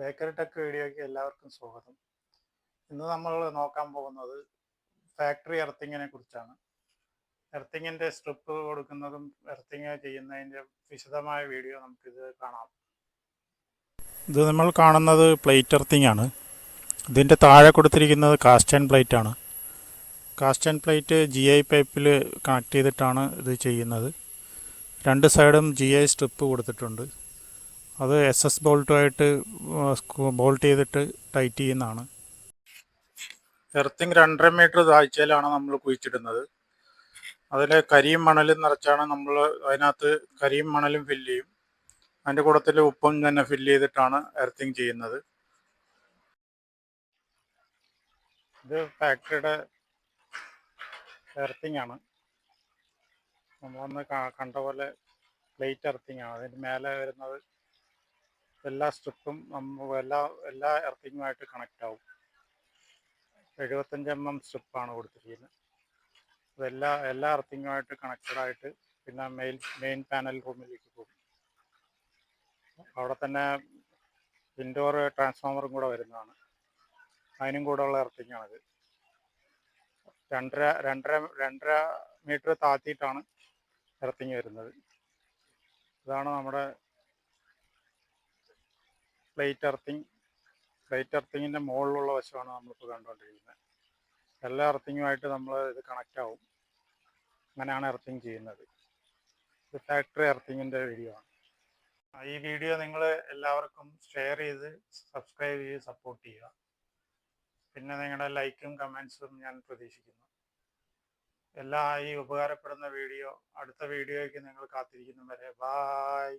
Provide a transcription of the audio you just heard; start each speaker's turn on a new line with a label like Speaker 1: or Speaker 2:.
Speaker 1: Bakery tech വീഡിയോയ്ക്ക് എല്ലാവർക്കും സ്വാഗതം. ഇന്ന് നമ്മൾ നോക്കാൻ പോകുന്നത് ഫാക്ടറി എർത്തിങ്ങിനെ കുറിച്ചാണ്. എർത്തിങ്ങിന്റെ സ്ട്രിപ്പ് കൊടുക്കുന്നതും എർത്തിങ് ചെയ്യുന്നതിന്റെ വിശദമായ വീഡിയോ നമുക്കിത് കാണാം. ഇത് നമ്മൾ കാണുന്നത് പ്ലേറ്റ് എർത്തിങ് ആണ്. ഇതിന്റെ താഴെ കൊടുത്തിരിക്കുന്നത് കാസ്റ്റ് ആൻഡ് പ്ലേറ്റ് ആണ്. Cast and plate G I പൈപ്പിൽ കണക്ട് ചെയ്തിട്ടാണ് ഇത് ചെയ്യുന്നത്. രണ്ട് സൈഡും ജി ഐ സ്ട്രിപ്പ് കൊടുത്തിട്ടുണ്ട്. അത് എസ് എസ് ബോൾട്ടുമായിട്ട് ബോൾട്ട് ചെയ്തിട്ട് ടൈറ്റ് ചെയ്യുന്നതാണ്. എർത്തിങ് രണ്ടര മീറ്റർ താഴ്ചയിലാണ് നമ്മൾ കുഴിച്ചിടുന്നത്. അതിൽ കരിയും മണലും നിറച്ചാണ് നമ്മൾ അതിനകത്ത് കരിയും മണലും ഫില്ല് ചെയ്യും. അതിന്റെ കൂടത്തിൽ ഉപ്പും തന്നെ ഫില്ല് ചെയ്തിട്ടാണ് എർത്തിങ് ചെയ്യുന്നത്. ഇത് ഫാക്ടറിയുടെ എർത്തിങ് ആണ്. നമ്മളന്ന് കണ്ട പോലെ പ്ലേറ്റ് എർത്തിങ് ആണ്. അതിന്റെ മേലെ വരുന്നത് എല്ലാ സ്ട്രിപ്പും എല്ലാ എല്ലാ എർത്തിങ്ങുമായിട്ട് കണക്റ്റ് ആവും. എഴുപത്തഞ്ച് എം എം സ്ട്രിപ്പാണ് കൊടുത്തിരിക്കുന്നത്. അതെല്ലാ എല്ലാ എർത്തിങ്ങുമായിട്ട് കണക്റ്റഡ് ആയിട്ട് പിന്നെ മെയിൻ മെയിൻ പാനൽ റൂമിലേക്ക് പോകും. അവിടെ തന്നെ ഇൻഡോർ ട്രാൻസ്ഫോമറും കൂടെ വരുന്നതാണ്. അതിനും കൂടെ ഉള്ള എർത്തിങ് ആണിത് രണ്ടര രണ്ടര രണ്ടര മീറ്റർ താത്തിയിട്ടാണ് എർത്തിങ് വരുന്നത്. ഇതാണ് നമ്മുടെ പ്ലേറ്റ് എർത്തിങ് പ്ലേറ്റ് എർത്തിങ്ങിന്റെ മുകളിലുള്ള വശമാണ് നമ്മളിപ്പോൾ കണ്ടുകൊണ്ടിരിക്കുന്നത്. എല്ലാ എർത്തിങ്ങുമായിട്ട് നമ്മൾ ഇത് കണക്റ്റ് ആവും. അങ്ങനെയാണ് എർത്തിങ് ചെയ്യുന്നത്. ഇത് ഫാക്ടറി എർത്തിങ്ങിന്റെ വീഡിയോ ആണ്. ഈ വീഡിയോ നിങ്ങൾ എല്ലാവർക്കും ഷെയർ ചെയ്ത് സബ്സ്ക്രൈബ് ചെയ്ത് സപ്പോർട്ട് ചെയ്യുക. പിന്നെ നിങ്ങളുടെ ലൈക്കും കമൻസും ഞാൻ പ്രതീക്ഷിക്കുന്നു. എല്ലാ ഈ ഉപകാരപ്പെടുന്ന വീഡിയോ അടുത്ത വീഡിയോയ്ക്ക് നിങ്ങൾ കാത്തിരിക്കുന്നവരെ ബായ്